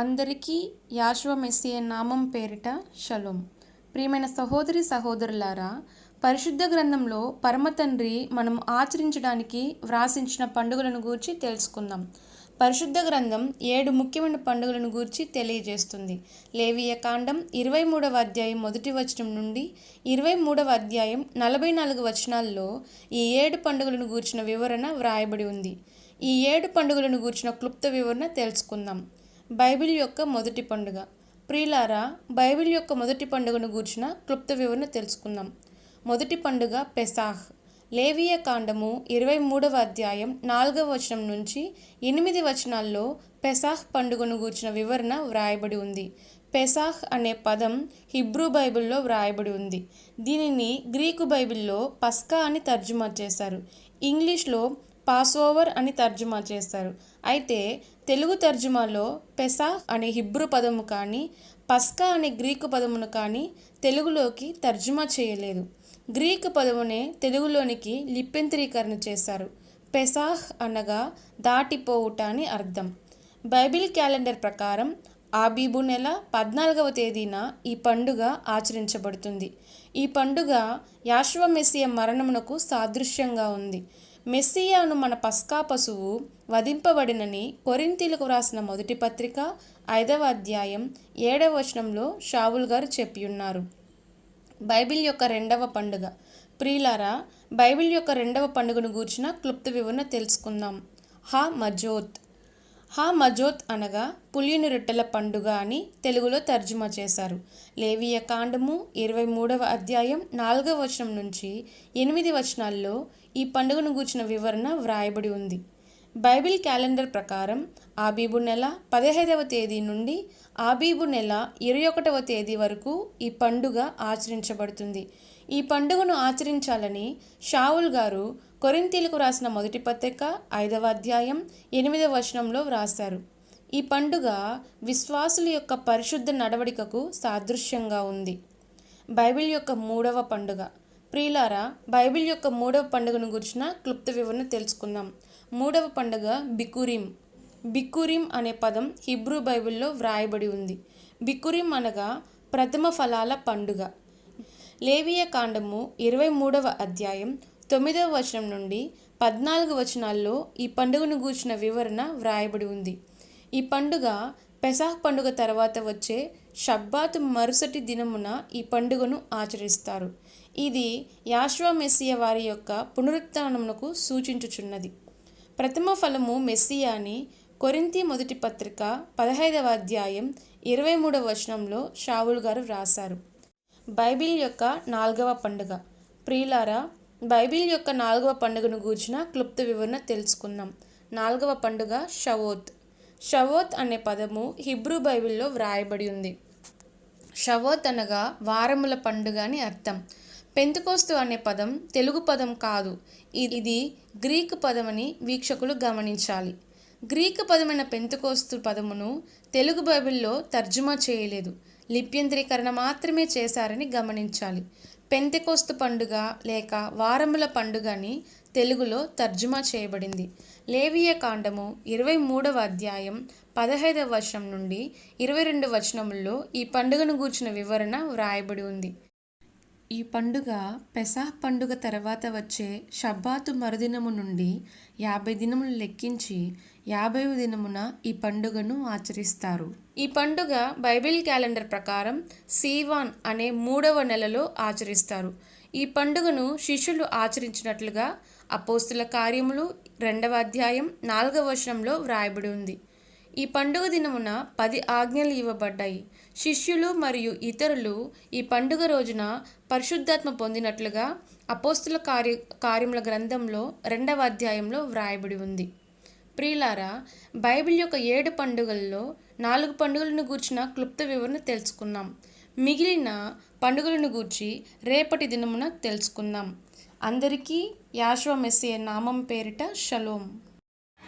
అందరికీ యాశ్వమెస్సియ నామం పేరిట షలోం. ప్రియమైన సహోదరి సహోదరులారా పరిశుద్ధ గ్రంథంలో పరమతండ్రి మనం ఆచరించడానికి వ్రాసించిన పండుగలను గూర్చి తెలుసుకుందాం. పరిశుద్ధ గ్రంథం ఏడు ముఖ్యమైన పండుగలను గూర్చి తెలియజేస్తుంది. లేవియ కాండం ఇరవై మూడవ అధ్యాయం మొదటి వచనం నుండి ఇరవై మూడవ అధ్యాయం నలభై నాలుగు వచనాల్లో ఈ ఏడు పండుగలను గూర్చిన వివరణ వ్రాయబడి ఉంది. ఈ ఏడు పండుగలను గూర్చిన క్లుప్త వివరణ తెలుసుకుందాం. బైబిల్ యొక్క మొదటి పండుగ. ప్రియులారా బైబిల్ యొక్క మొదటి పండుగను గూర్చిన క్లుప్త వివరణ తెలుసుకుందాం. మొదటి పండుగ పెసాహ్. లేవియ కాండము ఇరవై మూడవ అధ్యాయం నాలుగవ వచనం నుంచి ఎనిమిది వచనాల్లో పెసాహ్ పండుగను గూర్చిన వివరణ వ్రాయబడి ఉంది. పెసాహ్ అనే పదం హిబ్రూ బైబిల్లో వ్రాయబడి ఉంది. దీనిని గ్రీకు బైబిల్లో పస్కా అని తర్జుమా చేశారు. ఇంగ్లీష్లో పాస్ ఓవర్ అని తర్జుమా చేస్తారు. అయితే తెలుగు తర్జుమాలో పెసా అనే హిబ్రూ పదము కానీ పస్కా అనే గ్రీకు పదమును కానీ తెలుగులోకి తర్జుమా చేయలేదు. గ్రీకు పదమునే తెలుగులోనికి లిప్యంతరీకరణ చేశారు. పెసాహ్ అనగా దాటిపోవుట అని అర్థం. బైబిల్ క్యాలెండర్ ప్రకారం ఆబీబు నెల పద్నాలుగవ తేదీన ఈ పండుగ ఆచరించబడుతుంది. ఈ పండుగ యాశ్వమెస్సియ మరణమునకు సాదృశ్యంగా ఉంది. మెస్సియాను మన పస్కా పశువు వధింపబడినని కొరింతీలకు వ్రాసిన మొదటి పత్రిక ఐదవ అధ్యాయం ఏడవ వచనంలో షావుల్ గారు చెప్పి ఉన్నారు బైబిల్ యొక్క రెండవ పండుగ. ప్రియులారా బైబిల్ యొక్క రెండవ పండుగను గూర్చిన క్లుప్త వివరణ తెలుసుకుందాం. హా మజోత్. హా మజోత్ అనగా పులియని రొట్టెల పండుగ అని తెలుగులో తర్జుమా చేశారు. లేవియ కాండము ఇరవై మూడవ అధ్యాయం నాలుగవ వచనం నుంచి ఎనిమిది వచనాల్లో ఈ పండుగను గూర్చిన వివరణ వ్రాయబడి ఉంది. బైబిల్ క్యాలెండర్ ప్రకారం ఆబీబు నెల పదిహేదవ తేదీ నుండి ఆబీబు నెల ఇరవై ఒకటవ తేదీ వరకు ఈ పండుగ ఆచరించబడుతుంది. ఈ పండుగను ఆచరించాలని షావుల్ గారు కొరింతీలకు రాసిన మొదటి పత్రిక ఐదవ అధ్యాయం ఎనిమిదవ వచనంలో వ్రాశారు. ఈ పండుగ విశ్వాసుల యొక్క పరిశుద్ధ నడవడికకు సాదృశ్యంగా ఉంది. బైబిల్ యొక్క మూడవ పండుగ. ప్రియులారా బైబిల్ యొక్క మూడవ పండుగను గురించిన క్లుప్త వివరణ తెలుసుకుందాం. మూడవ పండుగ బికురిం. బికురిం అనే పదం హిబ్రూ బైబిల్లో వ్రాయబడి ఉంది. బికురిం అనగా ప్రథమ ఫలాల పండుగ. లేవియ కాండము ఇరవై మూడవ అధ్యాయం తొమ్మిదవ వచనం నుండి పద్నాలుగు వచనాల్లో ఈ పండుగను గూర్చిన వివరణ వ్రాయబడి ఉంది. ఈ పండుగ పెసాహ్ పండుగ తర్వాత వచ్చే షబ్బాత్ మరుసటి దినమున ఈ పండుగను ఆచరిస్తారు. ఇది యాశ్వా మెస్సియ వారి యొక్క పునరుత్నమునకు సూచించుచున్నది. ప్రథమ ఫలము మెస్సియాని కొరింతి మొదటి పత్రిక పదహైదవ అధ్యాయం ఇరవై మూడవ వచనంలో షావుల్ గారు వ్రాసారు బైబిల్ యొక్క నాలుగవ పండుగ. ప్రియులారా బైబిల్ యొక్క నాలుగవ పండుగను గూర్చిన క్లుప్త వివరణ తెలుసుకుందాం. నాలుగవ పండుగ షవోత్. షవోత్ అనే పదము హిబ్రూ బైబిల్లో వ్రాయబడి ఉంది. షవోత్ అనగా వారముల పండుగ అని అర్థం. పెంతుకోస్తు అనే పదం తెలుగు పదం కాదు. ఇది గ్రీక్ పదమని వీక్షకులు గమనించాలి. గ్రీకు పదమైన పెంతుకోస్తు పదమును తెలుగు బైబిల్లో తర్జుమా చేయలేదు. లిప్యంతరీకరణ మాత్రమే చేశారని గమనించాలి. పెంతికోస్తు పండుగ లేక వారముల పండుగ అని తెలుగులో తర్జుమా చేయబడింది. లేవియ కాండము ఇరవై మూడవ అధ్యాయం పదహైదవ వర్షం నుండి ఇరవై రెండు వచనముల్లో ఈ పండుగను గూర్చిన వివరణ వ్రాయబడి ఉంది. ఈ పండుగ పెసాహ్ పండుగ తర్వాత వచ్చే షబ్బాతు మరుదినము నుండి యాభై దినములు లెక్కించి యాభైవ దినమున ఈ పండుగను ఆచరిస్తారు. ఈ పండుగ బైబిల్ క్యాలెండర్ ప్రకారం సీవాన్ అనే మూడవ నెలలో ఆచరిస్తారు. ఈ పండుగను శిష్యులు ఆచరించినట్లుగా అపోస్తుల కార్యములు రెండవ అధ్యాయం నాలుగవ వచనంలో వ్రాయబడి ఉంది. ఈ పండుగ దినమున పది ఆజ్ఞలు ఇవ్వబడ్డాయి. శిష్యులు మరియు ఇతరులు ఈ పండుగ రోజున పరిశుద్ధాత్మ పొందినట్లుగా అపోస్తుల కార్య కార్యముల గ్రంథంలో రెండవ అధ్యాయంలో వ్రాయబడి ఉంది. ప్రియులారా బైబిల్ యొక్క ఏడు పండుగల్లో నాలుగు పండుగలను గూర్చిన క్లుప్త వివరణ తెలుసుకున్నాం. మిగిలిన పండుగలను గూర్చి రేపటి దినమున తెలుసుకుందాం అందరికీ యాశ్వ మెస్సే నామం పేరిట షలోం.